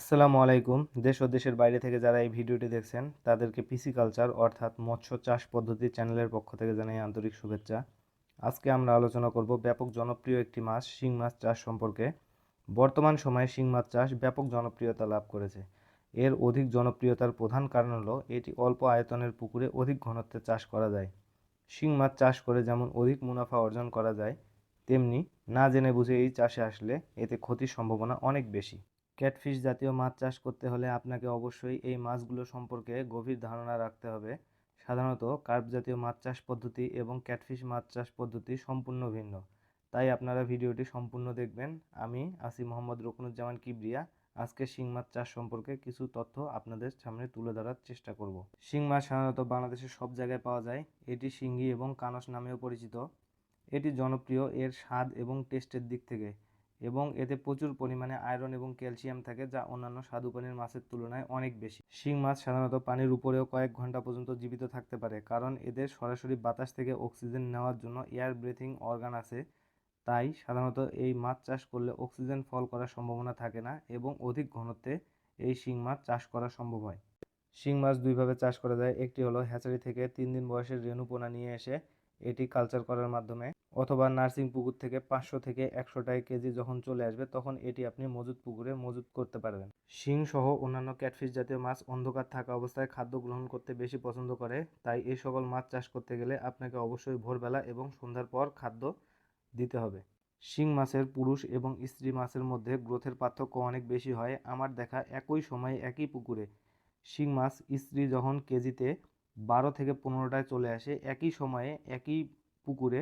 আসসালামু আলাইকুম। দেশ ও দেশের বাইরে থেকে যারা এই ভিডিওটি দেখছেন, তাদেরকে পিসি কালচার অর্থাৎ মৎস্য চাষ পদ্ধতি চ্যানেলের পক্ষ থেকে জানাই আন্তরিক শুভেচ্ছা। আজকে আমরা আলোচনা করব ব্যাপক জনপ্রিয় একটি মাছ, শিং মাছ চাষ সম্পর্কে। বর্তমান সময়ে শিং মাছ চাষ ব্যাপক জনপ্রিয়তা লাভ করেছে। এর অধিক জনপ্রিয়তার প্রধান কারণ হলো, এটি অল্প আয়তনের পুকুরে অধিক ঘনত্বে চাষ করা যায়। শিং মাছ চাষ করে যেমন অধিক মুনাফা অর্জন করা যায়, তেমনি না জেনে বুঝে এই চাষে আসলে এতে ক্ষতির সম্ভাবনা অনেক বেশি। ক্যাটফিশ জাতীয় মাছ চাষ করতে হলে আপনাকে অবশ্যই এই মাছগুলো সম্পর্কে গভীর ধারণা রাখতে হবে। সাধারণত কার্প জাতীয় মাছ চাষ পদ্ধতি এবং ক্যাটফিশ মাছ চাষ পদ্ধতি সম্পূর্ণ ভিন্ন। তাই আপনারা ভিডিওটি সম্পূর্ণ দেখবেন। আমি আসি মোহাম্মদ রকুনুজ্জামান কিবরিয়া। আজকে শিং মাছ চাষ সম্পর্কে কিছু তথ্য আপনাদের সামনে তুলে ধরার চেষ্টা করব। শিং মাছ সাধারণত বাংলাদেশের সব জায়গায় পাওয়া যায়। এটি শিঙ্গি এবং কানস নামেও পরিচিত। এটি জনপ্রিয় এর স্বাদ এবং টেস্টের দিক থেকে। এবং এতে প্রচুর পরিমাণে আয়রন এবং ক্যালসিয়াম থাকে, যা অন্যান্য স্বাদু পানির মাছের তুলনায় অনেক বেশি। শিং মাছ সাধারণত পানির উপরেও কয়েক ঘণ্টা পর্যন্ত জীবিত থাকতে পারে, কারণ এদের সরাসরি বাতাস থেকে অক্সিজেন নেওয়ার জন্য এয়ার ব্রিথিং অর্গান আছে। তাই সাধারণত এই মাছ চাষ করলে অক্সিজেন ফল করার সম্ভাবনা থাকে না এবং অধিক ঘনত্বে এই শিং মাছ চাষ করা সম্ভব হয়। শিং মাছ দুইভাবে চাষ করা যায়, একটি হলো হ্যাচারি থেকে তিন দিন বয়সের রেণু পোনা নিয়ে এসে এটি কালচার করার মাধ্যমে। অথবা নার্সিং পুকুর থেকে পাঁচশো থেকে একশো টাকা কেজি যখন চলে আসবে, তখন এটি আপনি মজুদ পুকুরে মজুদ করতে পারবেন। শিং সহ অন্যান্য ক্যাটফিশ জাতীয় মাছ অন্ধকার থাকা অবস্থায় খাদ্য গ্রহণ করতে বেশি পছন্দ করে, তাই এই সকল মাছ চাষ করতে গেলে আপনাকে অবশ্যই ভোরবেলা এবং সন্ধ্যার পর খাদ্য দিতে হবে। শিং মাছের পুরুষ এবং স্ত্রী মাছের মধ্যে গ্রোথের পার্থক্য অনেক বেশি হয়। আমার দেখা একই সময়ে একই পুকুরে শিং মাছ স্ত্রী যখন কেজিতে বারো থেকে পনেরোটায় চলে আসে, একই সময়ে একই পুকুরে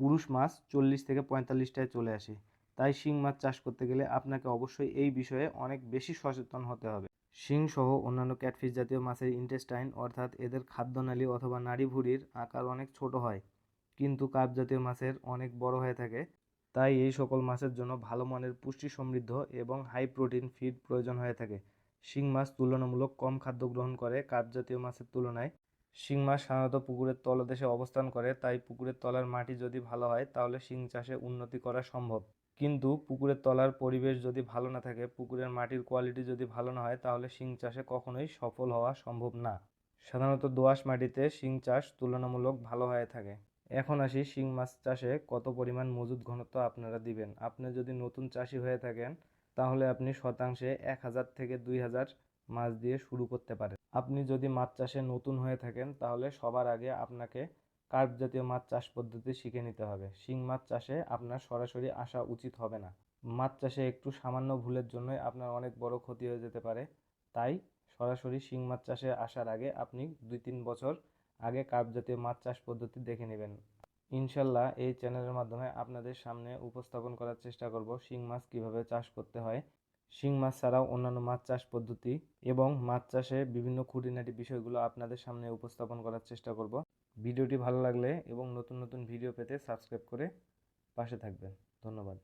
পুরুষ মাছ চল্লিশ থেকে পঁয়তাল্লিশটায় চলে আসে। তাই শিং মাছ চাষ করতে গেলে আপনাকে অবশ্যই এই বিষয়ে অনেক বেশি সচেতন হতে হবে। শিং সহ অন্যান্য ক্যাটফিশ জাতীয় মাছের ইন্টেস্টাইন অর্থাৎ এদের খাদ্যনালী অথবা নাড়িভুড়ির আকার অনেক ছোট হয়, কিন্তু কাপ জাতীয় মাছের অনেক বড় হয়ে থাকে। তাই এই সকল মাছের জন্য ভালো মানের পুষ্টি সমৃদ্ধ এবং হাই প্রোটিন ফিড প্রয়োজন হয়ে থাকে। শিং মাছ তুলনামূলক কম খাদ্য গ্রহণ করে কার্প জাতীয় মাছের তুলনায়। শিং মাছ সাধারণত পুকুরের তলদেশে অবস্থান করে, তাই পুকুরের তলার মাটি যদি ভালো হয়, তাহলে শিং চাষে উন্নতি করা সম্ভব। কিন্তু পুকুরের তলার পরিবেশ যদি ভালো না থাকে, পুকুরের মাটির কোয়ালিটি যদি ভালো না হয়, তাহলে শিং চাষে কখনোই সফল হওয়া সম্ভব না। সাধারণত দোআঁশ মাটিতে শিং চাষ তুলনামূলক ভালো হয়ে থাকে। এখন আসি শিং মাছ চাষে কত পরিমাণ মজুদ ঘনত্ব আপনারা দিবেন? আপনি যদি নতুন চাষি হয়ে থাকেন, তাহলে আপনি শতাংশে এক হাজার থেকে দুই হাজার মাছ দিয়ে শুরু করতে পারেন। আপনি যদি মাছ চাষে নতুন হয়ে থাকেন, তাহলে সবার আগে আপনাকে কার্প জাতীয় মাছ চাষ পদ্ধতি শিখে নিতে হবে। শিং মাছ চাষে আপনার সরাসরি আসা উচিত হবে না। মাছ চাষে একটু সামান্য ভুলের জন্যই আপনার অনেক বড় ক্ষতি হয়ে যেতে পারে। তাই সরাসরি শিং মাছ চাষে আসার আগে আপনি দুই তিন বছর আগে কার্প জাতীয় মাছ চাষ পদ্ধতি দেখে নেবেন। ইনশাল্লাহ এই চ্যানেলের মাধ্যমে আপনাদের সামনে উপস্থাপন করার চেষ্টা করব শিং মাছ কীভাবে চাষ করতে হয় শিং মাছ ছাড়াও অন্যান্য মাছ চাষ পদ্ধতি এবং মাছ চাষে বিভিন্ন খুঁটিনাটি বিষয়গুলো আপনাদের সামনে উপস্থাপন করার চেষ্টা করব। ভিডিওটি ভালো লাগলে এবং নতুন নতুন ভিডিও পেতে সাবস্ক্রাইব করে পাশে থাকবেন। ধন্যবাদ।